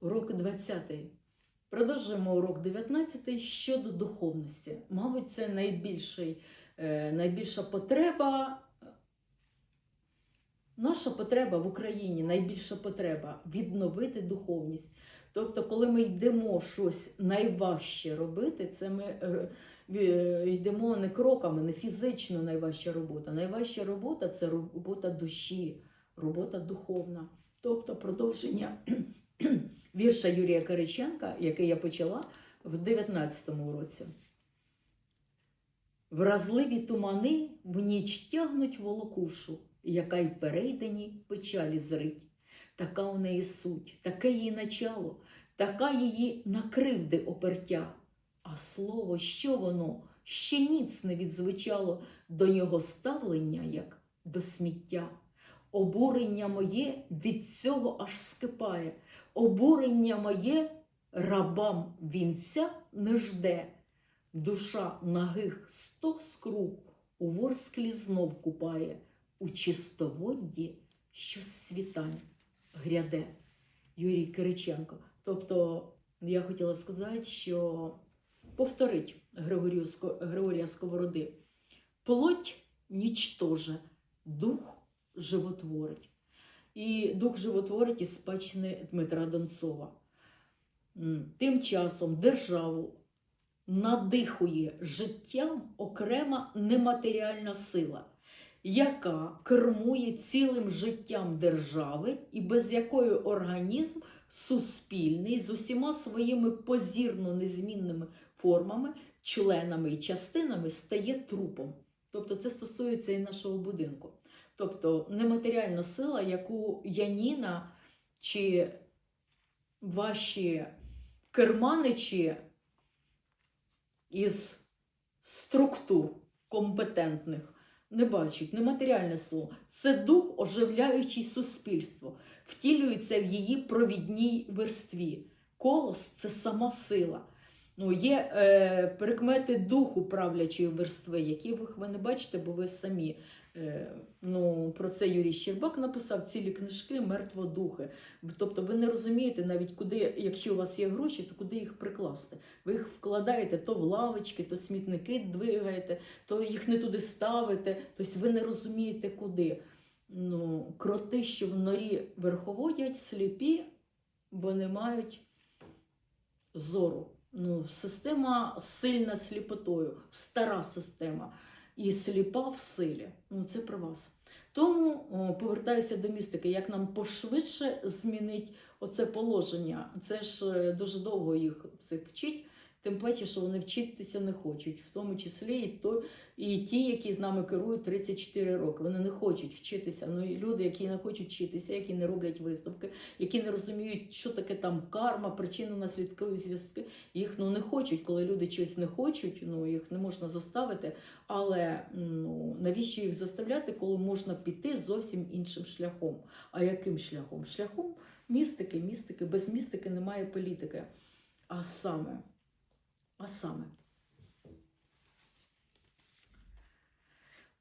урок 20. Продовжуємо урок 19 щодо духовності. Мабуть, це найбільший, е, найбільша потреба. Наша потреба в Україні, найбільша потреба відновити духовність. Тобто, коли ми йдемо щось найважче робити, це ми е, йдемо не кроками, не фізично найважча робота. Найважча робота це робота душі, робота духовна. Тобто продовження вірша Юрія Кириченка, який я почала в 19-му році. Вразливі тумани в ніч тягнуть волокушу, яка й перейдені печалі зрить. Така у неї суть, таке її начало, така її накривди опертя. А слово, що воно ще ніц не відзвучало до нього ставлення, як до сміття. Обурення моє від цього аж скипає. Обурення моє рабам вінця не жде. Душа нагих сто скруг у ворсклі знов купає, у чистоводді що світань гряде. Юрій Кириченко. Тобто, я хотіла сказати, що повторить Григорія Сковороди. Плоть нічтоже, дух животворить. І дух животворить із спадщини Дмитра Донцова. Тим часом державу надихує життям окрема нематеріальна сила, яка кермує цілим життям держави і без якої організм суспільний з усіма своїми позірно незмінними формами, членами і частинами стає трупом. Тобто це стосується і нашого будинку. Тобто нематеріальна сила, яку Яніна чи ваші керманичі із структур компетентних не бачать нематеріальне село. Це дух, оживляючий суспільство, втілюється в її провідній верстві. Колос це сама сила. Ну, є е, прикмети духу правлячої верстви, які ви, не бачите, бо ви самі. Е, ну, про це Юрій Щербак написав цілі книжки Мертводухи. Тобто ви не розумієте навіть, куди, якщо у вас є гроші, то куди їх прикласти. Ви їх вкладаєте то в лавочки, то смітники двигаєте, то їх не туди ставите. Тобто ви не розумієте куди. Ну, кроти, що в норі верховодять, сліпі, бо не мають зору. Ну, система сильна сліпотою, стара система. І сліпа в силі. Ну, це про вас. Тому о, повертаюся до містики, як нам пошвидше змінить оце положення. Це ж е, дуже довго їх цих вчить, тим паче, що вони вчитися не хочуть, в тому числі і, то, і ті, які з нами керують 34 роки. Вони не хочуть вчитися. Ну і люди, які не хочуть вчитися, які не роблять виставки, які не розуміють, що таке там карма, причинно-наслідкові зв'язки. Їх ну не хочуть, коли люди щось не хочуть, ну їх не можна заставити. Але ну навіщо їх заставляти, коли можна піти зовсім іншим шляхом? А яким шляхом? Шляхом містики, містики, без містики немає політики. А саме, а саме.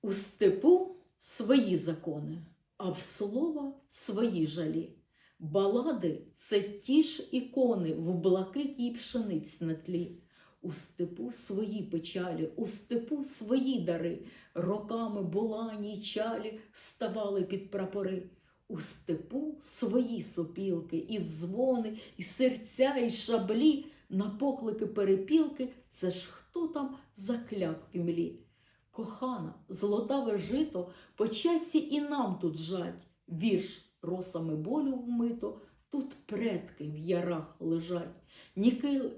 У степу свої закони, а в слова свої жалі. Балади це ті ж ікони в блакитній пшениць на тлі. У степу свої печалі, у степу свої дари, роками булані чалі ставали під прапори. У степу свої сопілки, і дзвони, і серця, і шаблі, на поклики перепілки, це ж хто там закляк в імлі. Кохана, золотаве жито, по часі і нам тут жать, вірш росами болю вмито, тут предки в ярах лежать.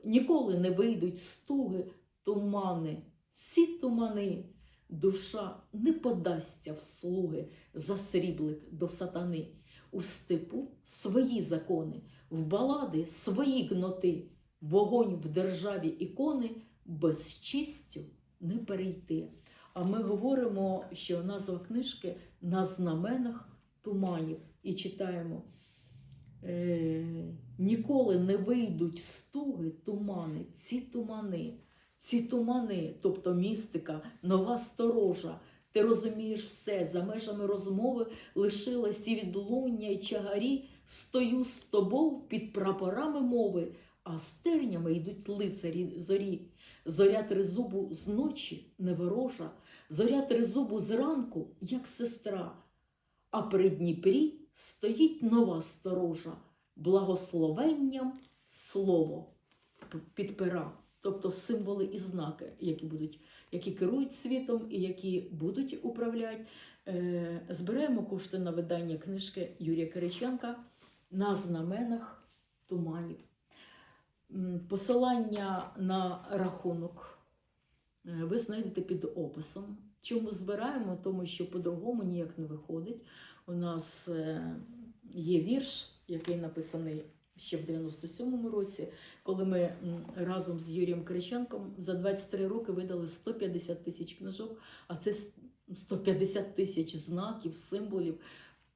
Ніколи не вийдуть стуги, тумани, ці тумани. Душа не подасться в слуги за сріблик до сатани. У степу свої закони, в балади свої гноти, вогонь в державі ікони без чистю не перейти. А ми говоримо, що назва книжки на знаменах туманів і читаємо. Е, ніколи не вийдуть стуги тумани, ці тумани, ці тумани, тобто містика, нова сторожа. Ти розумієш все, за межами розмови лишилось і відлуння, і чагарі, Стою з тобою під прапорами мови, а з тернями йдуть лицарі зорі. Зоря тризубу з ночі не ворожа, зоря тризубу зранку, як сестра. А при Дніпрі стоїть нова сторожа, благословенням слово п- підпира. Тобто символи і знаки, які будуть, які керують світом і які будуть управляти. Е, збираємо кошти на видання книжки Юрія Кириченка на знаменах туманів. Посилання на рахунок е, ви знайдете під описом. Чому збираємо? Тому що по-другому ніяк не виходить. У нас е, є вірш, який написаний ще в 97-му році, коли ми разом з Юрієм Криченком за 23 роки видали 150 тисяч книжок, а це с- 150 тисяч знаків, символів.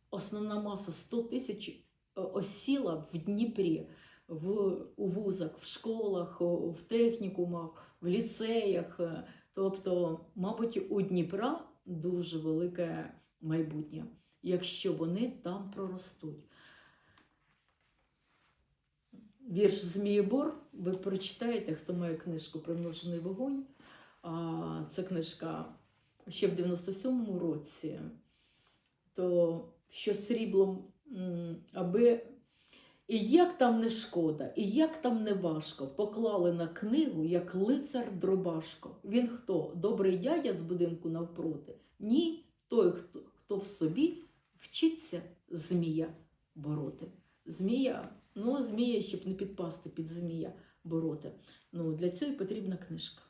Основна маса 100 тисяч е, осіла в Дніпрі, в, у вузах, в школах, в технікумах, в ліцеях. Е, Тобто, мабуть, у Дніпра дуже велике майбутнє, якщо вони там проростуть. Вірш Змієбор ви прочитаєте, хто має книжку Примножений вогонь. Це книжка ще в 97-му році. То що сріблом, аби і як там не шкода, і як там не важко, поклали на книгу, як лицар дробашко. Він хто? Добрий дядя з будинку навпроти? Ні, той, хто, хто в собі вчиться змія бороти. Змія, ну, змія, щоб не підпасти під змія бороти. Ну, для цього потрібна книжка.